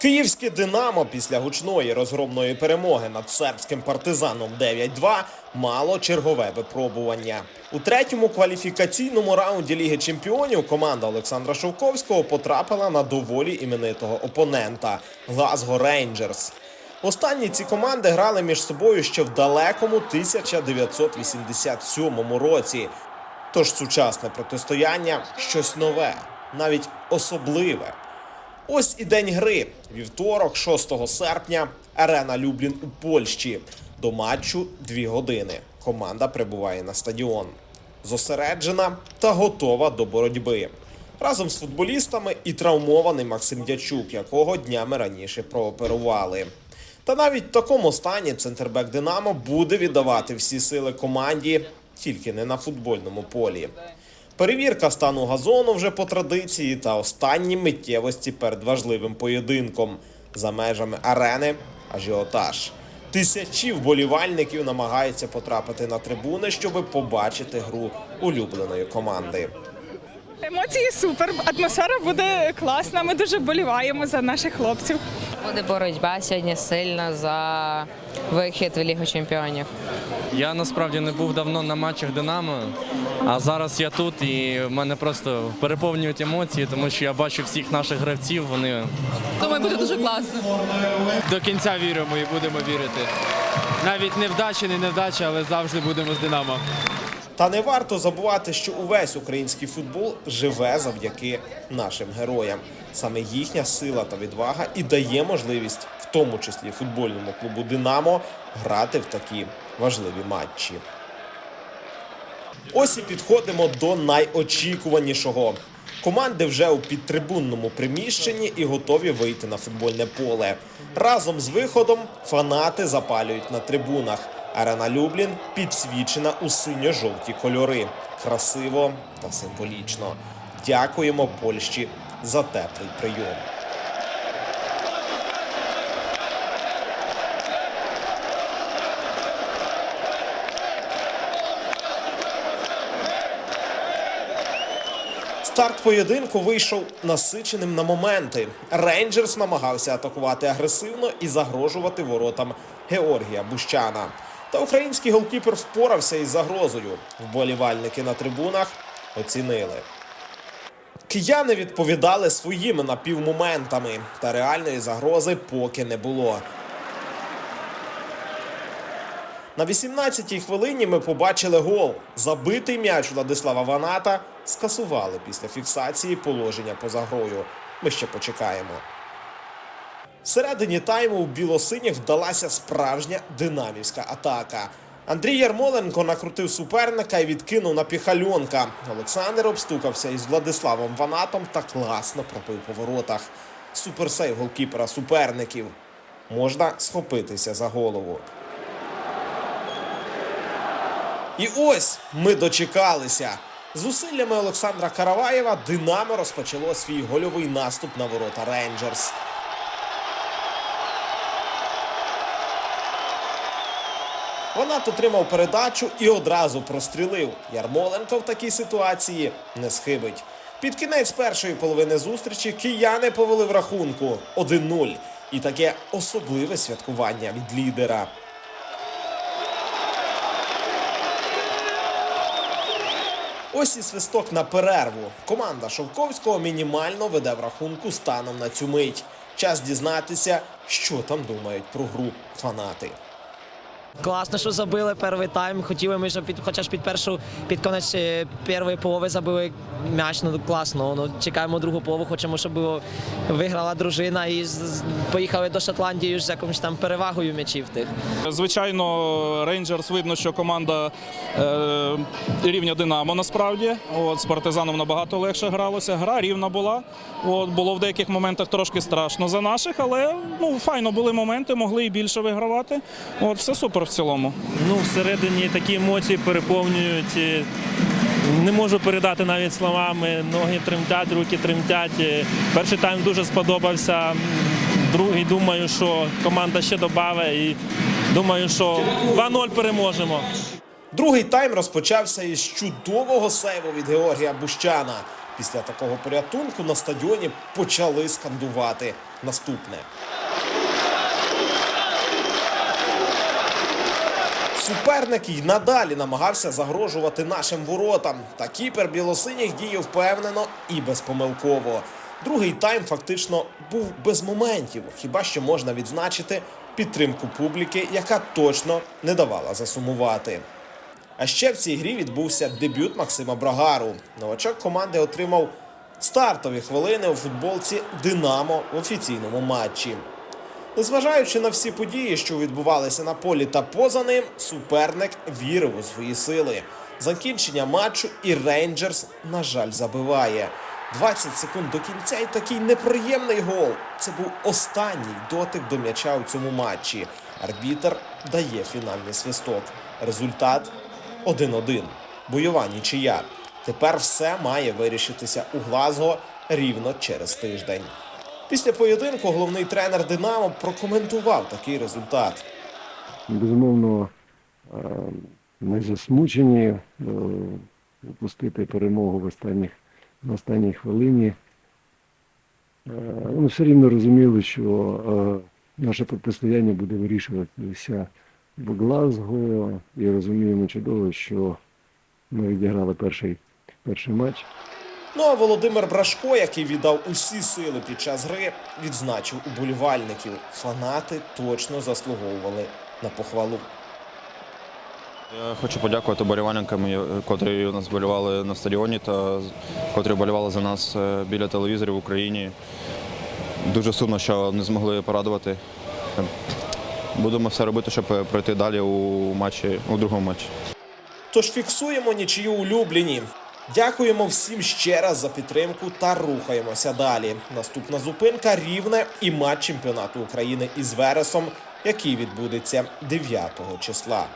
Київське Динамо після гучної розгромної перемоги над сербським партизаном 9-2 мало чергове випробування. У третьому кваліфікаційному раунді Ліги Чемпіонів команда Олександра Шовковського потрапила на доволі іменитого опонента Глазго Рейнджерс. Останні ці команди грали між собою ще в далекому 1987 році. Тож сучасне протистояння щось нове, навіть особливе. Ось і день гри. Вівторок, 6 серпня, арена Люблін у Польщі. До матчу 2 години. Команда прибуває на стадіон. Зосереджена та готова до боротьби. Разом з футболістами і травмований Максим Дячук, якого днями раніше прооперували. Та навіть в такому стані центрбек Динамо буде віддавати всі сили команді, тільки не на футбольному полі. Перевірка стану газону вже по традиції та останні миттєвості перед важливим поєдинком. За межами арени ажіотаж. Тисячі вболівальників намагаються потрапити на трибуни, щоби побачити гру улюбленої команди. Емоції супер, атмосфера буде класна. Ми дуже вболіваємо за наших хлопців. Буде боротьба сьогодні сильна за вихід в Лігу Чемпіонів. Я насправді не був давно на матчах Динамо, а зараз я тут і в мене просто переповнюють емоції, тому що я бачу всіх наших гравців. Вони Думаю, буде дуже класно. До кінця віримо і будемо вірити. Навіть невдача, не невдача, але завжди будемо з Динамо. Та не варто забувати, що увесь український футбол живе завдяки нашим героям. Саме їхня сила та відвага і дає можливість, в тому числі футбольному клубу Динамо, грати в такі важливі матчі. Ось і підходимо до найочікуванішого. Команди вже у підтрибунному приміщенні і готові вийти на футбольне поле. Разом з виходом фанати запалюють на трибунах. Арена Люблін підсвічена у синьо-жовті кольори. Красиво та символічно. Дякуємо Польщі за теплий прийом. Старт поєдинку вийшов насиченим на моменти. Рейнджерс намагався атакувати агресивно і загрожувати воротам Георгія Бущана. Та український голкіпер впорався із загрозою. Вболівальники на трибунах оцінили. Кияни відповідали своїми напівмоментами, та реальної загрози поки не було. На 18-й хвилині ми побачили гол. Забитий м'яч Владислава Ваната скасували після фіксації положення поза грою. Ми ще почекаємо. Всередині тайму у білосиніх вдалася справжня динамівська атака. Андрій Ярмоленко накрутив суперника і відкинув на піхальонка. Олександр обстукався із Владиславом Ванатом та класно пробив по воротах. Суперсейв голкіпера суперників. Можна схопитися за голову. І ось ми дочекалися. Зусиллями Олександра Караваєва Динамо розпочало свій гольовий наступ на ворота Рейнджерс. Ванат отримав передачу і одразу прострілив. Ярмоленко в такій ситуації не схибить. Під кінець першої половини зустрічі кияни повели в рахунку 1-0. І таке особливе святкування від лідера. Ось і свисток на перерву. Команда Шовковського мінімально веде в рахунку станом на цю мить. Час дізнатися, що там думають про гру фанати. Класно, що забили перший тайм. Хотіли ми, щоб під, хоча ж під першу, під конець е, першої полови забили м'яч. Ну класно. Ну, чекаємо другу полову, хочемо, щоб було, виграла дружина і поїхали до Шотландії з якимось там перевагою м'ячів тих. Звичайно, Рейнджерс видно, що команда е, рівня Динамо насправді. От, з партизаном набагато легше гралося. Гра рівна була. От, було в деяких моментах трошки страшно за наших, але ну, файно були моменти, могли і більше вигравати. От, все супер в цілому. ну, всередині такі емоції переповнюють. Не можу передати навіть словами. Ноги тремтять, руки тремтять. Перший тайм дуже сподобався. Другий думаю, що команда ще додавить і думаю, що 2-0 переможемо. Другий тайм розпочався із чудового сейву від Георгія Бущана. Після такого порятунку на стадіоні почали скандувати наступне. Суперник й надалі намагався загрожувати нашим воротам. Та кіпер білосиніх діяв впевнено і безпомилково. Другий тайм фактично був без моментів. Хіба що можна відзначити підтримку публіки, яка точно не давала засумувати. А ще в цій грі відбувся дебют Максима Брагару. Новачок команди отримав стартові хвилини у футболці Динамо в офіційному матчі. Незважаючи на всі події, що відбувалися на полі та поза ним, суперник вірив у свої сили. Закінчення матчу і Рейнджерс, на жаль, забиває. 20 секунд до кінця і такий неприємний гол. Це був останній дотик до м'яча у цьому матчі. Арбітер дає фінальний свисток. Результат 1-1. Бойова нічия. Тепер все має вирішитися у Глазго рівно через тиждень. Після поєдинку головний тренер Динамо прокоментував такий результат. безумовно, е, ми засмучені е, упустити перемогу в останніх, на останній хвилині. Е, Ми все рівно розуміли, що е, наше протистояння буде вирішуватися в Глазго і розуміємо чудово, що ми відіграли перший, перший матч. Ну а Володимир Брашко, який віддав усі сили під час гри, відзначив уболівальників. Фанати точно заслуговували на похвалу. Я хочу подякувати болівальникам, котрі у нас болювали на стадіоні та котрі болювали за нас е, біля телевізорів в Україні. Дуже сумно, що не змогли порадувати. Будемо все робити, щоб пройти далі у матчі, у другому матчі. Тож фіксуємо нічию улюблені. Дякуємо всім ще раз за підтримку та рухаємося далі. Наступна зупинка рівне і матч чемпіонату України із Вересом, який відбудеться 9 числа.